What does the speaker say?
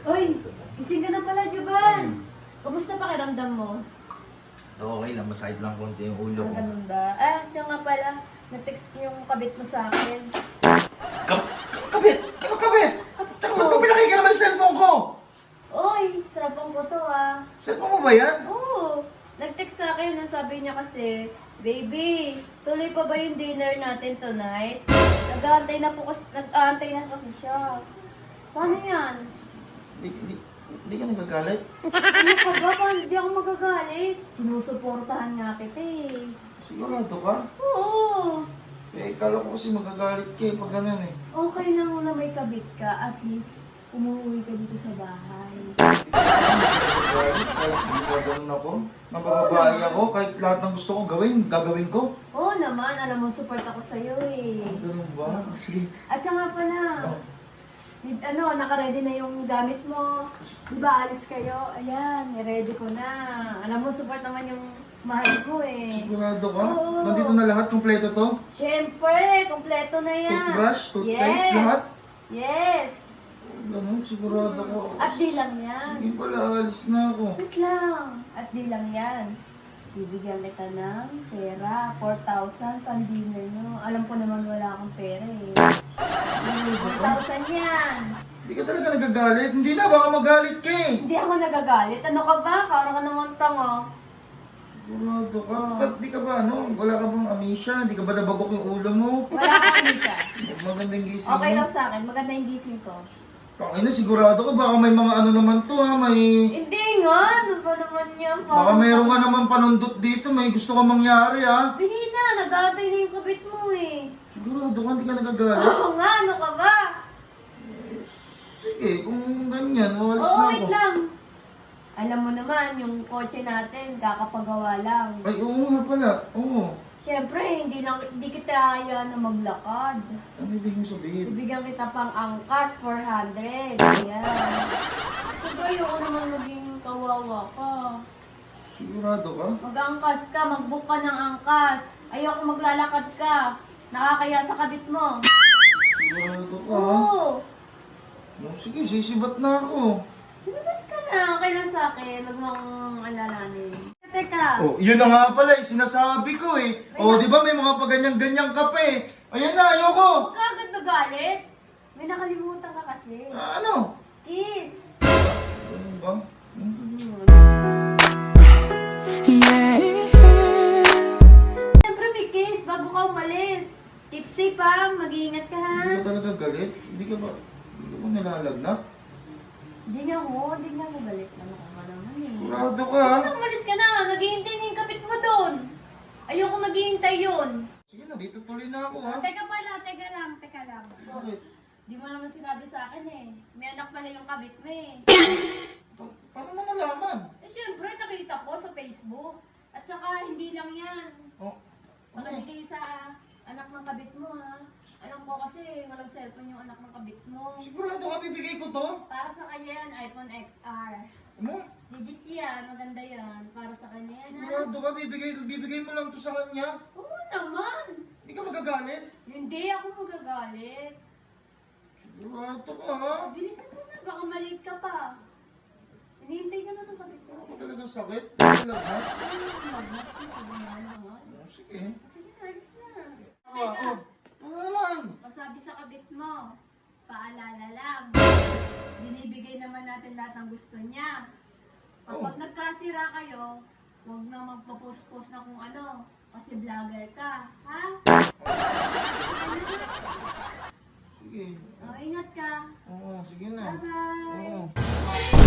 Uy, gising ka na pala, Juban. Kumusta pakiramdam mo? Okay lang, masahid lang konti yung ulo Ang ko. ganun ba? Ah, siya nga pala. Na-text yung kabit mo sa akin. Kab- kabit! Ano kabit? Tsaka ba't mo pinakinggan naman yung cellphone ko? Uy, sabang ko to ah. Cellphone mo ba yan? Oo. Nag-text sa akin, ang sabi niya kasi, Baby, tuloy pa ba yung dinner natin tonight? Nag-aantay na po kasi, nag-aantay na kasi siya. Paano yan? Di, di, di ka nagagalit? Ano ka ba? Paano hindi ako magagalit? Sinusuportahan nga kita eh. Sigurado ka? Oo. Eh, kala ko kasi magagalit ka eh, pag ganun eh. Okay lang na may kabit ka, at least umuwi ka dito sa bahay. Kahit ganun ako. Nabababae ako, kahit lahat ng gusto ko gawin, gagawin ko. Oo naman, alam mo, support ako sa'yo eh. Ganun ba? Sige. At siya nga pala, Oh. Ano, naka-ready na yung gamit mo. Di ba, alis kayo? Ayan, ready ko na. Alam mo, support naman yung mahal ko eh. Sigurado ka? Oo. Nandito na lahat, kompleto to? Siyempre, kompleto na yan. Toothbrush, toothpaste, yes. lahat? Yes. Ganun, sigurado ko. At di lang yan. Sige pala, alis na ako. Wait lang. At di lang yan. Bibigyan kita ng pera. 4,000 pang dinner nyo. Alam ko naman wala akong pera eh. 4,000 yan. Hindi ka talaga nagagalit. Hindi na, baka magalit ka eh. Hindi ako nagagalit. Ano ka ba? Parang ka naman tango. Sigurado ka. Oo. Ba't di ka ba ano? Wala ka bang amisya? Hindi ka ba nabagok yung ulo mo? Wala akong isa. Magandang gising Okay mo. lang sa akin. Maganda yung gising ko. Tangina, sigurado ka. Baka may mga ano naman to ha. May... Hindi nga. Ano ba naman yan? Baka mayroon ka naman panundot dito. May gusto ka mangyari ha. Bili na. Nag-aantay na yung kabit mo eh. Sigurado ka, hindi ka nagagalit. Oo nga. Ano ka ba? Sige, kung ganyan, walis Oo, na wait ako. lang. Alam mo naman, yung kotse natin, kakapagawa lang. Ay, oo nga pala. Oo. Siyempre, hindi, lang, hindi kita kaya na maglakad. Ano ibig mo sabihin? Bibigyan kita pang angkas, 400. Ayan. Diba ayoko naman maging kawawa ka. Sigurado ka? Mag-angkas ka, mag-book ka ng angkas. Ayoko maglalakad ka. Nakakaya sa kabit mo. Sigurado ka? Oo. No, sige, sisibat na ako. Sinabat ka na. Okay lang sa akin. Huwag mo akong alalanin. Teka. Oh, yun na nga pala eh, sinasabi ko eh. Oh, di ba may mga paganyang-ganyang kape? Ayan na, ayoko. Huwag ka agad magalit. May nakalimutan ka kasi. Ah, ano? Kiss. Ano ba? Siyempre may kiss bago ka umalis. Tipsy pa. Mag-iingat ka ha. Hindi ka talaga galit? Hindi ka ba, hindi ka nilalagnat? Hindi nga ho. Hindi nga magalit naman ako naman eh. Sigurado ka ha? Ano, umalis ka na. Naghihintay na yung kapit mo doon. Ayoko maghihintay yun. Sige na, dito tuloy na ako ha? Teka pala, teka lang, teka lang. Bakit? Di mo naman sinabi sa akin eh. May anak pala yung kabit mo eh. Pa- paano mo nalaman? Eh syempre, nakita ko sa Facebook. At saka, hindi lang yan. Oh, ano? Nakalagay sa anak ng kabit mo ha. Alam ko kasi walang cellphone yung anak ng kabit mo. Sigurado ka bibigay ko to? Para sa kanya yan, iPhone XR. Ano? Legit yan, maganda yan. Para sa kanya yan ha. Sigurado ka bibigay, bibigay mo lang to sa kanya? Oo naman. Hindi ka magagalit? Hindi ako magagalit. Sigurado ka ha? Bilisan mo na, baka malate ka pa. Ako talagang sakit? Sige, Oh, sige. alis na. Ah, oh. Ano? Masabi sa kabit mo, paalala lang. Binibigay naman natin lahat ng gusto niya. Kapag Oh. nagkasira kayo, huwag na magpo-post-post na kung ano. Kasi vlogger ka, ha? Sige. O, ingat ka. Oo, sige na. Bye-bye. Oo.